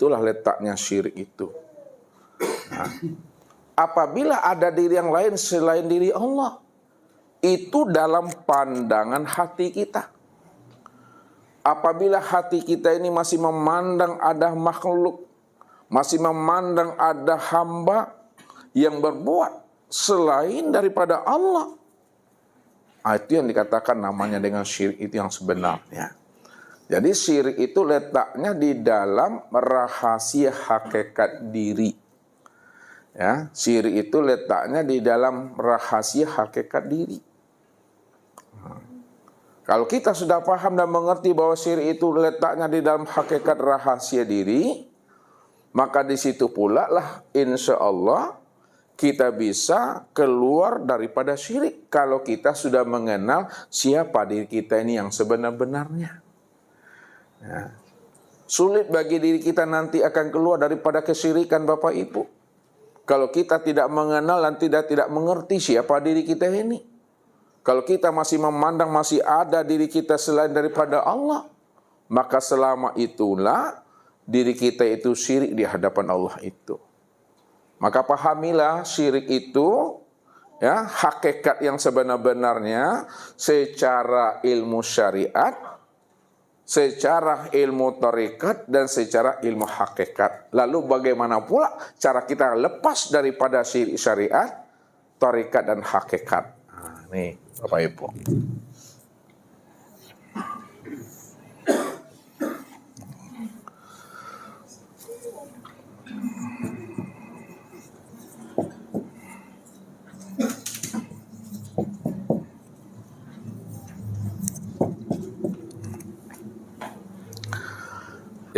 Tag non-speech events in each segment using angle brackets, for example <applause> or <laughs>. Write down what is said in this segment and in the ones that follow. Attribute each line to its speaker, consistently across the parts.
Speaker 1: situlah letaknya syirik itu. Nah, apabila ada diri yang lain selain diri Allah, itu dalam pandangan hati kita. Apabila hati kita ini masih memandang ada makhluk, masih memandang ada hamba yang berbuat selain daripada Allah, ah, itu yang dikatakan namanya dengan syirik itu yang sebenarnya. Jadi syirik itu letaknya di dalam rahasia hakikat diri. Ya, syirik itu letaknya di dalam rahasia hakikat diri. Kalau kita sudah paham dan mengerti bahwa syirik itu letaknya di dalam hakikat rahasia diri, maka di situ pula lah insya Allah kita bisa keluar daripada syirik kalau kita sudah mengenal siapa diri kita ini yang sebenar-benarnya. Ya. Sulit bagi diri kita nanti akan keluar daripada kesyirikan Bapak Ibu. Kalau kita tidak mengenal dan tidak tidak mengerti siapa diri kita ini. Kalau kita masih memandang masih ada diri kita selain daripada Allah, maka selama itulah diri kita itu syirik di hadapan Allah itu. Maka pahamilah syirik itu ya hakikat yang sebenar-benarnya secara ilmu syariat secara ilmu tarikat dan secara ilmu hakikat. Lalu bagaimana pula cara kita lepas daripada syariat, tarikat dan hakikat. Nah, nih Bapak Ibu.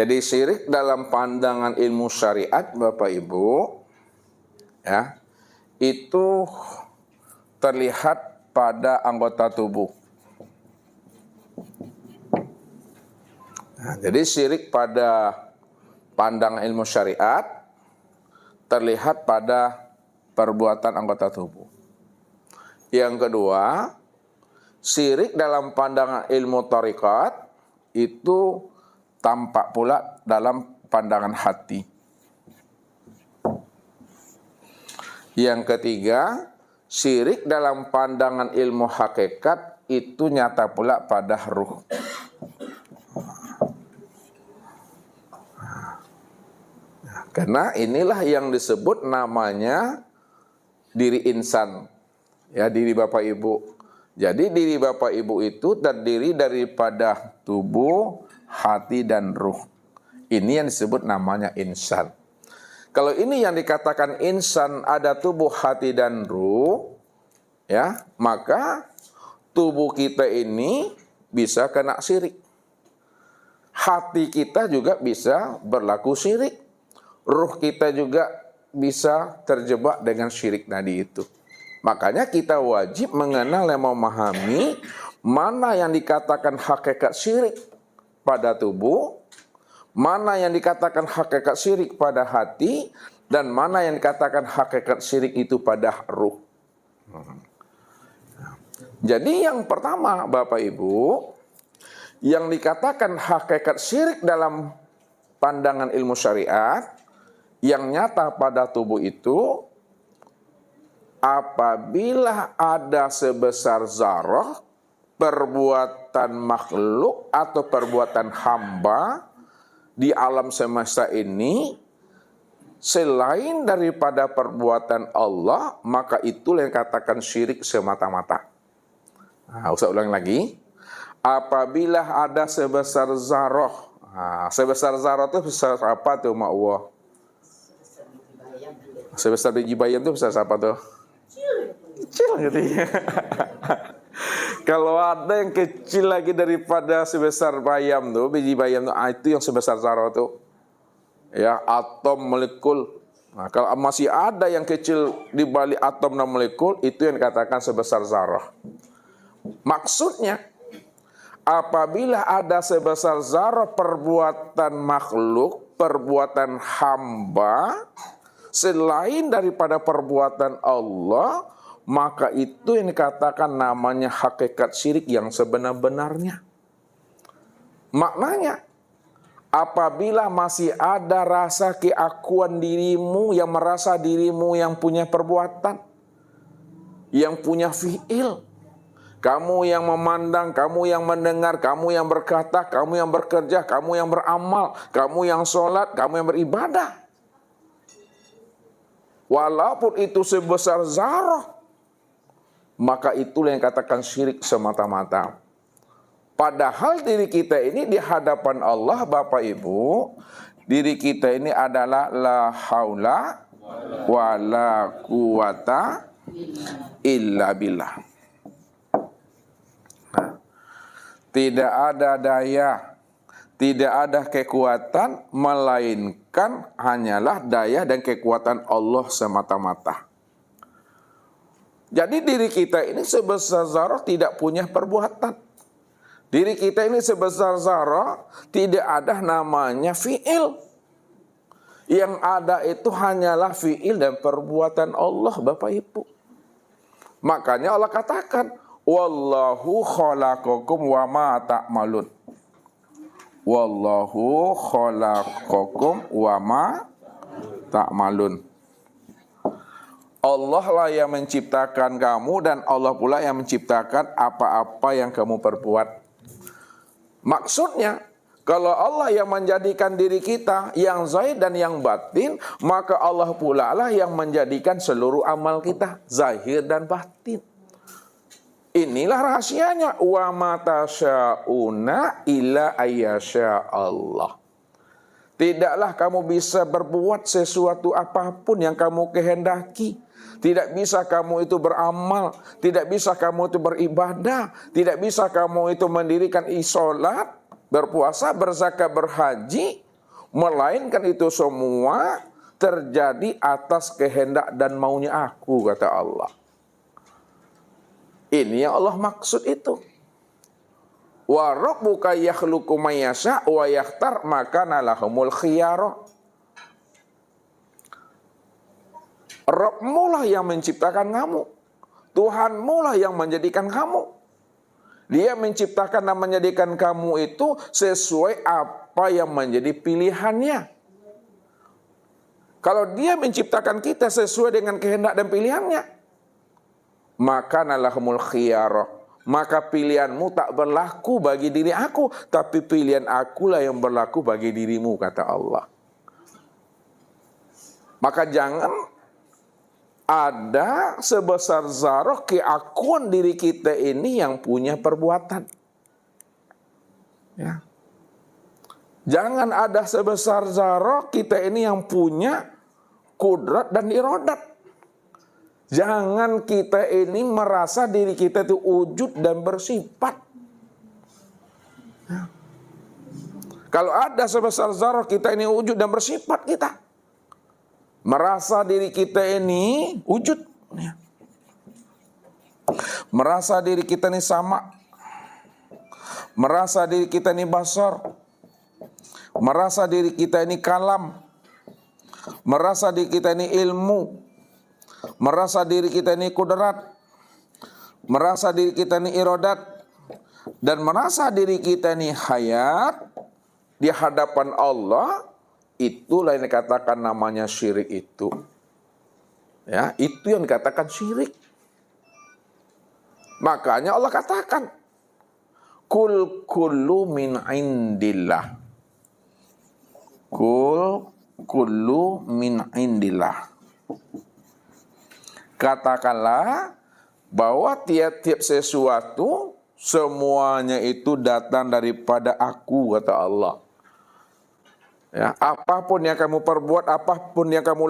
Speaker 1: Jadi syirik dalam pandangan ilmu syariat Bapak Ibu ya itu terlihat pada anggota tubuh. Nah, jadi syirik pada pandangan ilmu syariat terlihat pada perbuatan anggota tubuh. Yang kedua, syirik dalam pandangan ilmu tarikat itu tampak pula dalam pandangan hati. Yang ketiga, syirik dalam pandangan ilmu hakikat itu nyata pula pada ruh. Karena inilah yang disebut namanya diri insan. Ya, diri Bapak Ibu. Jadi diri Bapak Ibu itu terdiri daripada tubuh, hati dan ruh. Ini yang disebut namanya insan. Kalau ini yang dikatakan insan ada tubuh, hati dan ruh, ya, maka tubuh kita ini bisa kena sirik. Hati kita juga bisa berlaku sirik. Ruh kita juga bisa terjebak dengan syirik tadi itu. Makanya kita wajib mengenal dan memahami mana yang dikatakan hakikat syirik pada tubuh, mana yang dikatakan hakikat syirik pada hati, dan mana yang dikatakan hakikat syirik itu pada ruh. Jadi yang pertama Bapak Ibu, yang dikatakan hakikat syirik dalam pandangan ilmu syariat, yang nyata pada tubuh itu, apabila ada sebesar zarah, perbuatan makhluk atau perbuatan hamba di alam semesta ini selain daripada perbuatan Allah, maka itulah yang katakan syirik semata-mata. Nah, usah ulang lagi. Apabila ada sebesar zarah, nah, sebesar zarah itu besar apa tuh mak Allah? Sebesar biji bayam itu besar apa tuh? Kecil gitu ya. <laughs> Kalau ada yang kecil lagi daripada sebesar bayam tuh, biji bayam tuh, ah, itu yang sebesar zarah tuh. Ya, atom molekul. Nah, kalau masih ada yang kecil di balik atom dan molekul, itu yang dikatakan sebesar zarah. Maksudnya, apabila ada sebesar zarah perbuatan makhluk, perbuatan hamba, selain daripada perbuatan Allah, maka itu yang dikatakan namanya hakikat syirik yang sebenar-benarnya. Maknanya, apabila masih ada rasa keakuan dirimu yang merasa dirimu yang punya perbuatan, yang punya fi'il, kamu yang memandang, kamu yang mendengar, kamu yang berkata, kamu yang bekerja, kamu yang beramal, kamu yang sholat, kamu yang beribadah. Walaupun itu sebesar zarah, maka itulah yang katakan syirik semata-mata. Padahal diri kita ini di hadapan Allah Bapak Ibu, diri kita ini adalah la haula wala quwata illa billah. Tidak ada daya, tidak ada kekuatan, melainkan hanyalah daya dan kekuatan Allah semata-mata. Jadi diri kita ini sebesar zarah tidak punya perbuatan. Diri kita ini sebesar zarah tidak ada namanya fi'il. Yang ada itu hanyalah fi'il dan perbuatan Allah Bapak Ibu. Makanya Allah katakan, Wallahu khalaqakum wa ma ta'malun. Wallahu khalaqakum wa ma ta'malun. Allah lah yang menciptakan kamu dan Allah pula yang menciptakan apa-apa yang kamu perbuat. Maksudnya, kalau Allah yang menjadikan diri kita yang zahir dan yang batin, maka Allah pula lah yang menjadikan seluruh amal kita zahir dan batin. Inilah rahasianya. Wa mata sya'una illa ayyasha Allah. Tidaklah kamu bisa berbuat sesuatu apa pun yang kamu kehendaki. Tidak bisa kamu itu beramal, tidak bisa kamu itu beribadah, tidak bisa kamu itu mendirikan isolat, berpuasa, berzakat, berhaji, melainkan itu semua terjadi atas kehendak dan maunya aku, kata Allah. Ini yang Allah maksud itu. Wa rabbuka yakhluqu mayyasha wa yakhtar maka nalahumul khiyara. Rabbmu lah yang menciptakan kamu. Tuhanmu lah yang menjadikan kamu. Dia menciptakan dan menjadikan kamu itu sesuai apa yang menjadi pilihannya. Kalau dia menciptakan kita sesuai dengan kehendak dan pilihannya, maka nalahumul khiyarah. Maka pilihanmu tak berlaku bagi diri aku, tapi pilihan akulah yang berlaku bagi dirimu, kata Allah. Maka jangan ada sebesar zarah keakuan diri kita ini yang punya perbuatan. Ya. Jangan ada sebesar zarah kita ini yang punya kudrat dan irodat. Jangan kita ini merasa diri kita itu wujud dan bersifat. Ya. Kalau ada sebesar zarah kita ini wujud dan bersifat kita. Merasa diri kita ini wujud. Merasa diri kita ini sama. Merasa diri kita ini basar. Merasa diri kita ini kalam. Merasa diri kita ini ilmu merasa diri kita ini kudrat, merasa diri kita ini irodat, dan merasa diri kita ini hayat di hadapan Allah, itulah yang dikatakan namanya syirik itu. Ya, itu yang dikatakan syirik. Makanya Allah katakan, Kul kullu min indillah. Kul kullu min indillah katakanlah bahwa tiap-tiap sesuatu semuanya itu datang daripada aku kata Allah. Ya, apa pun yang kamu perbuat, apa pun yang kamu